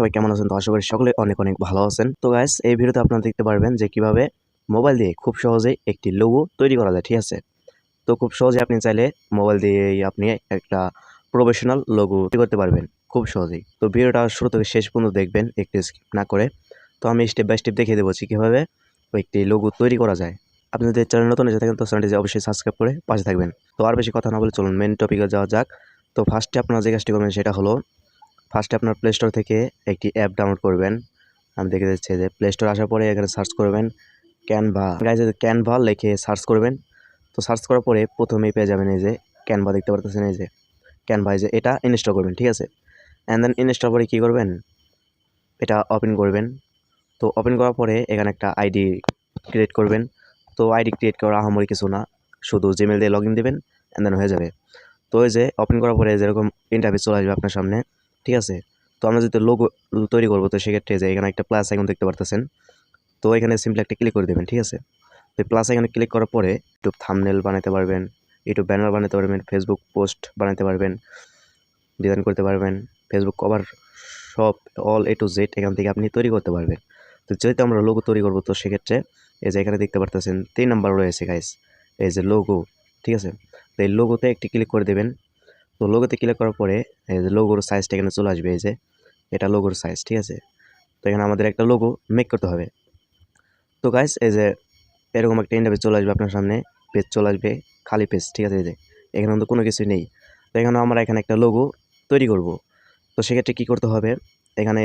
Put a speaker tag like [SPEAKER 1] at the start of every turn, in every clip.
[SPEAKER 1] সবাই কেমন আছেন? তো আশা করি সকলে অনেক অনেক ভালো আছেন। তো গাইস এই ভিডিওতে আপনারা দেখতে পারবেন যে কীভাবে মোবাইল দিয়ে খুব সহজেই একটি লোগো তৈরি করা যায়, ঠিক আছে? তো খুব সহজে আপনি চাইলে মোবাইল দিয়েই আপনি একটা প্রফেশনাল লোগো তৈরি করতে পারবেন, খুব সহজেই। তো ভিডিওটা শুরু থেকে শেষ পর্যন্ত দেখবেন, একটু স্কিপ না করে। তো আমি স্টেপ বাই স্টেপ দেখিয়ে দেবো কীভাবে একটি লোগো তৈরি করা যায়। আপনি যদি চ্যানেল নতুন এসে থাকেন, তো চ্যানেলটি অবশ্যই সাবস্ক্রাইব করে পাশে থাকবেন। তো আর বেশি কথা না বলে চলুন মেন টপিকে যাওয়া যাক। তো ফার্স্টে আপনারা যে কাজটি করবেন, সেটা হলো ফার্স্টে আপনার প্লে স্টোর থেকে একটি অ্যাপ ডাউনলোড করবেন। আমি দেখে দিচ্ছি যে প্লে স্টোর আসার পরে এখানে সার্চ করবেন ক্যানভা গাইজ ক্যানভা লিখে সার্চ করবেন। তো সার্চ করার পরে প্রথমেই পেয়ে যাবেন এই যে ক্যানভা দেখতে পারতেছেন এই যে। ক্যানভা যে এটা ইনস্টল করবেন, ঠিক আছে? অ্যান্ড দেন ইনস্টল করে কী করবেন? এটা ওপেন করবেন। তো ওপেন করার পরে এখানে একটা আইডি ক্রিয়েট করবেন। তো আইডি ক্রিয়েট করা আহামরি কিছু না, শুধু জিমেল দিয়ে লগ ইন দেবেন অ্যান্ড দেন হয়ে যাবে। তো এই যে ওপেন করার পরে যেরকম ইন্টারভিউ চলে আসবে আপনার সামনে ঠিক আছে? তো আমরা যদি লোগো তৈরি করব, তো সেক্ষেত্রে যে এখানে একটা প্লাস আইকন দেখতে পারতেছেন, তো এখানে সিম্পলি একটা ক্লিক করে দেবেন, ঠিক আছে? তো প্লাস আইকনে ক্লিক করার পরে ইউটিউব থামনেল বানাতে পারবেন ইউটিউব ব্যানার বানাতে পারবেন ফেসবুক পোস্ট বানাতে পারবেন ডিজাইন করতে পারবেন ফেসবুক কভার সব অল এ টু জেড এখান থেকে আপনি তৈরি করতে পারবেন। তো যেহেতু আমরা লোগো তৈরি করব, তো সেক্ষেত্রে এই যে এখানে দেখতে পারতেছেন, তিন নাম্বার রয়েছে গাইস এই যে লোগো ঠিক আছে? তো এই লোগোতে একটি ক্লিক করে দেবেন তো লোগোতে ক্লিক করার পরে, এই যে লোগোর সাইজটা এখানে চলে আসবে, এই যে এটা লোগোর সাইজ ঠিক আছে? তো এখানে আমাদের একটা লোগো মেক করতে হবে। তো গাইস এই যে এরকম একটা ইন্টারভিউ চলে আসবে আপনার সামনে পেজ চলে আসবে, খালি পেজ ঠিক আছে? এই যে এখানে কিন্তু কোনো কিছু নেই। তো এখানে আমরা এখানে একটা লোগো তৈরি করব। তো সেক্ষেত্রে কী করতে হবে? এখানে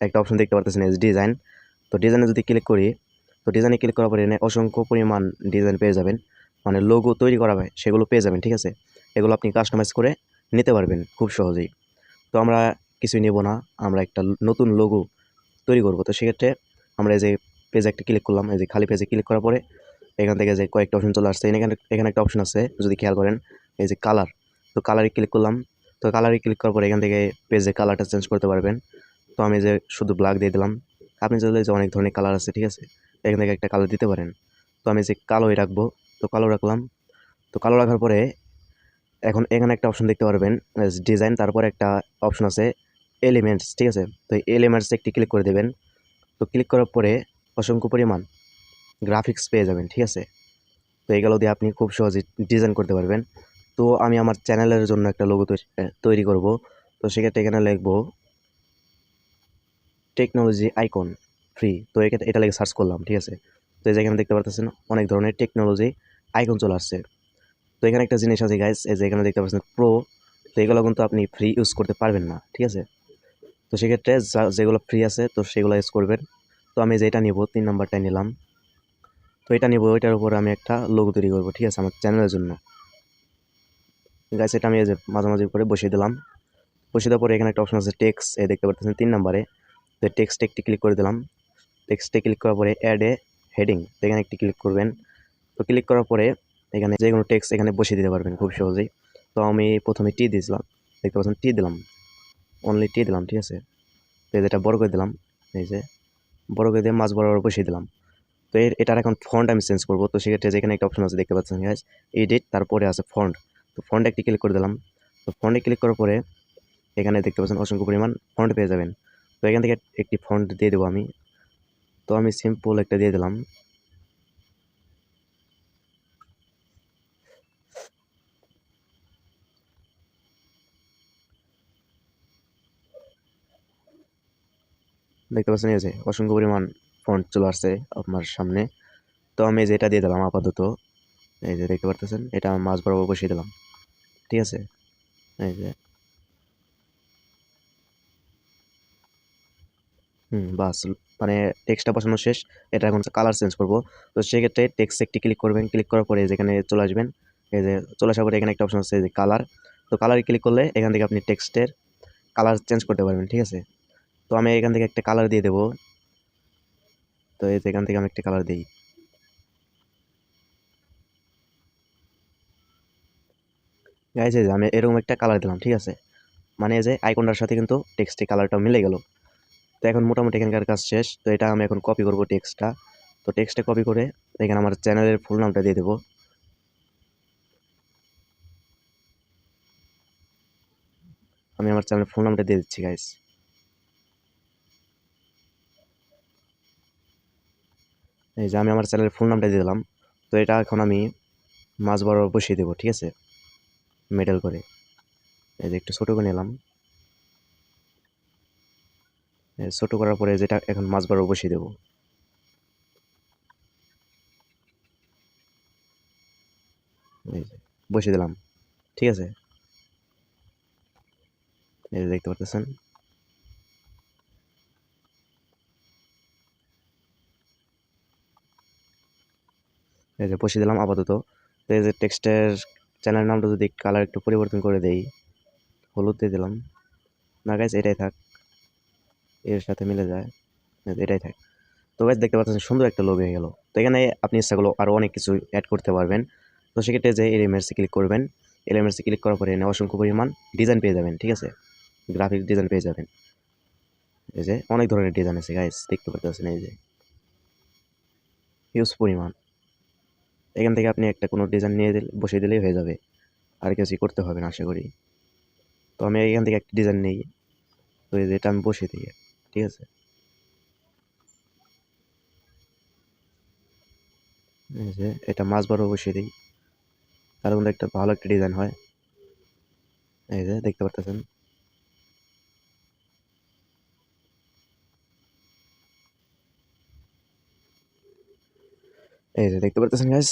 [SPEAKER 1] একটা অপশন দেখতে পারতেছেন, এই যে ডিজাইন তো ডিজাইনে যদি ক্লিক করি, তো ডিজাইনে ক্লিক করার পরে এখানে অসংখ্য পরিমাণ ডিজাইন পেয়ে যাবেন। মানে লোগো তৈরি করা হয়, সেগুলো পেয়ে যাবেন, ঠিক আছে? এগুলো আপনি কাস্টমাইজ করে নিতে পারবেন খুব সহজেই। তো আমরা কিছুই নেব না, আমরা একটা নতুন লোগো তৈরি করব। তো সেক্ষেত্রে আমরা এই যে পেজে একটা ক্লিক করলাম, এই যে খালি পেজে ক্লিক করার পরে এখান থেকে যে কয়েকটা অপশন চলে আসছে, এখানে এখানে একটা অপশন আছে, যদি খেয়াল করেন, এই যে কালার তো কালারে ক্লিক করলাম। তো কালারে ক্লিক করার পরে এখান থেকে পেজে কালারটা চেঞ্জ করতে পারবেন। তো আমি যে শুধু ব্ল্যাক দিয়ে দিলাম, আপনি চাইলে যে অনেক ধরনের কালার আছে, ঠিক আছে? এখান থেকে একটা কালার দিতে পারেন। তো আমি যে কালোই রাখব, তো কালো রাখলাম। তো কালো রাখার পরে এখন এখানে একটা অপশন দেখতে পারবেন ডিজাইন তারপর একটা অপশন আছে এলিমেন্টস ঠিক আছে? তো এই এলিমেন্টসে একটি ক্লিক করে দেবেন। তো ক্লিক করার পরে অসংখ্য পরিমাণ গ্রাফিক্স পেয়ে যাবেন, ঠিক আছে? তো এগুলো দিয়ে আপনি খুব সহজে ডিজাইন করতে পারবেন। তো আমি আমার চ্যানেলের জন্য একটা লোগো তৈরি করব। তো সেক্ষেত্রে এখানে লিখব টেকনোলজি আইকন ফ্রি তো এটা লেগে সার্চ করলাম, ঠিক আছে? তো এই যে এখানে দেখতে পারতেছেন, অনেক ধরনের টেকনোলজি আইকন চলে আসছে। তো এখানে একটা জিনিস আছে গাইস এই যে এখানে দেখতে পাচ্ছেন প্রো তো এগুলো কিন্তু আপনি ফ্রি ইউজ করতে পারবেন না, ঠিক আছে? তো সেক্ষেত্রে যেগুলো ফ্রি আছে, তো সেগুলো ইউজ করবেন। তো আমি যেটা নিব, তিন নাম্বারটাই নিলাম। তো এটা নিব, ওইটার উপর আমি একটা লোগো তৈরি করব, ঠিক আছে, আমার চ্যানেলের জন্য। গাইস এটা আমি এই যে মাঝামাঝি করে বসিয়ে দিলাম। বসিয়ে দেওয়ার পরে এখানে একটা অপশন আছে টেক্স এ দেখতে পাচ্ছেন তিন নাম্বারে তো টেক্সটে একটি ক্লিক করে দিলাম। টেক্সটে ক্লিক করার পরে অ্যাড এ হেডিং এখানে একটি ক্লিক করবেন। তো ক্লিক করার পরে এখানে যে কোনো টেক্সট এখানে বসিয়ে দিতে পারবেন খুব সহজেই। তো আমি প্রথমে টি দিয়েছিলাম, দেখতে পাচ্ছেন টি দিলাম। অনলি টি দিলাম, ঠিক আছে? তো এটা বড় করে দিলাম, এই যে বড় করে দিয়ে মাছ বরাবর বসিয়ে দিলাম। তো এর, এটার এখন ফন্ট আমি চেঞ্জ করব। তো সেক্ষেত্রে যেখানে একটা অপশন আছে, দেখতে পাচ্ছেন গাছ এডিট তারপরে আছে ফন্ট তো ফন্টে একটি ক্লিক করে দিলাম। তো ফন্টে ক্লিক করার পরে এখানে দেখতে পাচ্ছেন অসংখ্য পরিমাণ ফন্ট পেয়ে যাবেন। তো এখান থেকে একটি ফন্ট দিয়ে দেবো আমি। তো আমি সিম্পল একটা দিয়ে দিলাম। দেখতে পাচ্ছেন, এই যে অসংখ্য পরিমাণ ফন্ট চলে আসছে আপনার সামনে। তো আমি যেটা দিয়ে দিলাম আপাতত, এই যে দেখতে পারতেছেন, এটা মাছ বরাবর বসিয়ে দিলাম। ঠিক আছে? এই যে। হুম, বাস মানে টেক্সটটা বসানো শেষ, এটা এখন কালার চেঞ্জ করব। তো সেক্ষেত্রে টেক্সট একটি ক্লিক করবেন ক্লিক করার পরে যেখানে চলে আসবেন, এই যে চলে আসার পরে এখানে একটা অপশন আছে যে কালার তো কালারে ক্লিক করলে এখান থেকে আপনি টেক্সটের কালার চেঞ্জ করতে পারবেন, ঠিক আছে? তো আমি এখান থেকে একটা কালার দিয়ে দেবো। তো এই এখান থেকে আমি একটা কালার দিই। গাইজ এই যে আমি এরকম একটা কালার দিলাম, ঠিক আছে? মানে এই যে আইকনটার সাথে কিন্তু টেক্সটে কালারটা মিলে গেল। তো এখন মোটামুটি এখানকার কাজ শেষ। তো এটা আমি এখন কপি করব টেক্সটটা তো টেক্সটে কপি করে এখানে আমার চ্যানেলের ফুল নামটা দিয়ে দেবো। আমি আমার চ্যানেলের ফুল নামটা দিয়ে দিচ্ছি গাইস এই যে আমি আমার চ্যানেলের ফুল নামটা দিয়ে দিলাম। তো এটা এখন আমি মাছ বরাবর বসিয়ে দেবো, ঠিক আছে? মেডেল করে। এই যে একটু ছোটো করে নিলাম। ছোটো করার পরে যেটা এখন মাছ বরাবর বসিয়ে দেবো। বসিয়ে দিলাম, ঠিক আছে? এই দেখতে পাচ্ছেন এই যে বসিয়ে দিলাম আপাতত। তো এই যে টেক্সটের চ্যানেল নামটা যদি কালার একটু পরিবর্তন করে দেই, হলুদ দিয়ে দিলাম। না গাইজ এটাই থাক। এর সাথে মিলে যায়। এটাই থাক। তো গাইজ দেখতে পাচ্ছেন সুন্দর একটা লোক হয়ে গেল। তো এখানে আপনি ইচ্ছাগুলো আরও অনেক কিছু অ্যাড করতে পারবেন। তো সেক্ষেত্রে যে এলিমেন্টসে ক্লিক করবেন এলিমেন্টসে ক্লিক করার পরে এখানে অসংখ্য পরিমাণ ডিজাইন পেয়ে যাবেন, ঠিক আছে? গ্রাফিক ডিজাইন পেয়ে যাবেন। এই যে অনেক ধরনের ডিজাইন আছে গাইজ দেখতে পাচ্ছেন এই যে। হিউজ পরিমাণ। এখান থেকে আপনি একটা কোনো ডিজাইন নিয়ে দিলে, বসিয়ে দিলেই হয়ে যাবে। আর কিছুই করতে হবে না, আশা করি। তো আমি এখান থেকে একটা ডিজাইন নিই। তো এটা আমি বসিয়ে দিই, ঠিক আছে? এটা মাছ বড় বসিয়ে দিই। তার মধ্যে একটা ভালো একটা ডিজাইন হয়। এই যে দেখতে পারতেছেন? এই যে দেখতে পারতেছেন গাইস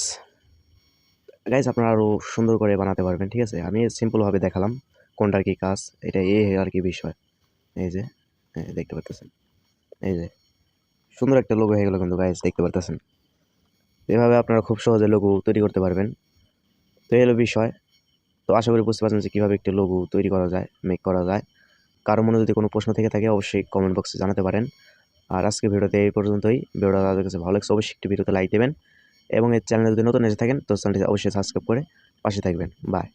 [SPEAKER 1] গাইস আপনারা আরও সুন্দর করে বানাতে পারবেন, ঠিক আছে? আমি সিম্পলভাবে দেখালাম কোনটার কি কাজ, এটা এই আর কি বিষয়। এই যে দেখতে পারতেছেন? এই যে, সুন্দর একটা লোগো হয়ে গেলো কিন্তু গাইস দেখতে পারতেছেন? এভাবে আপনারা খুব সহজে লোগো তৈরি করতে পারবেন। তো এই হলো বিষয়। তো আশা করি বুঝতে পারছেন যে কীভাবে একটি লোগো তৈরি করা যায় মেক করা যায়। কারও মনে যদি কোনো প্রশ্ন থেকে থাকে, অবশ্যই কমেন্ট বক্সে জানাতে পারেন। আর আজকে ভিডিওতে এই পর্যন্তই। ভিডিওটা তাদের কাছে ভালো লাগছে, অবশ্যই একটি ভিডিওতে লাইক দেবেন। এবং এই চ্যানেলে যদি নতুন এসে থাকেন, তো চ্যানেলটি অবশ্যই সাবস্ক্রাইব করে পাশে থাকবেন। বাই